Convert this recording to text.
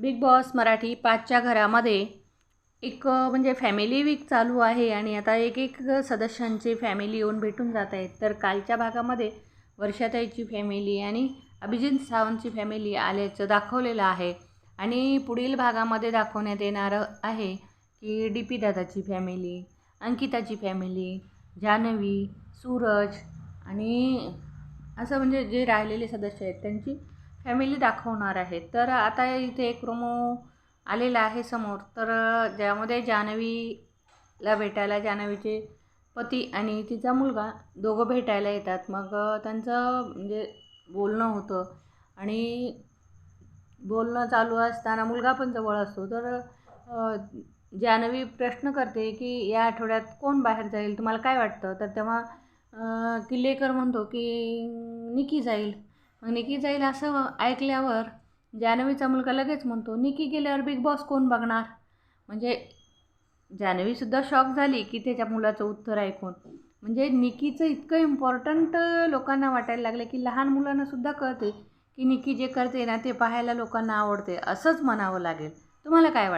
Big boss Marathi पाचच्या घरामध्ये एक म्हणजे फॅमिली वीक चालू आहे आणि आता एक एक सदस्यांची फॅमिली येऊन भेटून जात आहेत. तर कालच्या भागामध्ये वर्षाताईची फॅमिली आणि अभिजित सावंतची फॅमिली आल्याचं दाखवलेलं आहे. आणि पुढील भागामध्ये दाखवण्यात येणार आहे की डी पी दादाची फॅमिली अंकिताची फॅमिली जान्हवी सूरज आणि असं म्हणजे जे राहिलेले सदस्य आहेत त्यांची फॅमिली दाखवणार आहे. तर आता इथे एक प्रोमो आलेला आहे समोर. तर ज्यामध्ये जान्हवीला भेटायला जान्हवीचे पती आणि तिचा मुलगा दोघं भेटायला येतात. मग त्यांचं म्हणजे बोलणं होतं आणि बोलणं चालू असताना मुलगा पण जवळ असतो. तर जानवी जान्हवी प्रश्न करते की या आठवड्यात कोण बाहेर जाईल? तुम्हाला काय वाटतं? तर तेव्हा किल्लेकर म्हणतो की निकी जाईल. मग निकी जाईल असं ऐकल्यावर जानवीचा मुलगा लगेच म्हणतो निकी गेल्यावर बिग बॉस कोण बघणार? म्हणजे जानवीसुद्धा शॉक झाली की त्याच्या मुलाचं उत्तर ऐकून. म्हणजे निकीचं इतकं इम्पॉर्टंट लोकांना वाटायला लागलं की लहान मुलांनासुद्धा कळते की निकी जे करते ना ते पाहायला लोकांना आवडते असंच म्हणावं लागेल. तुम्हाला काय वाटतं?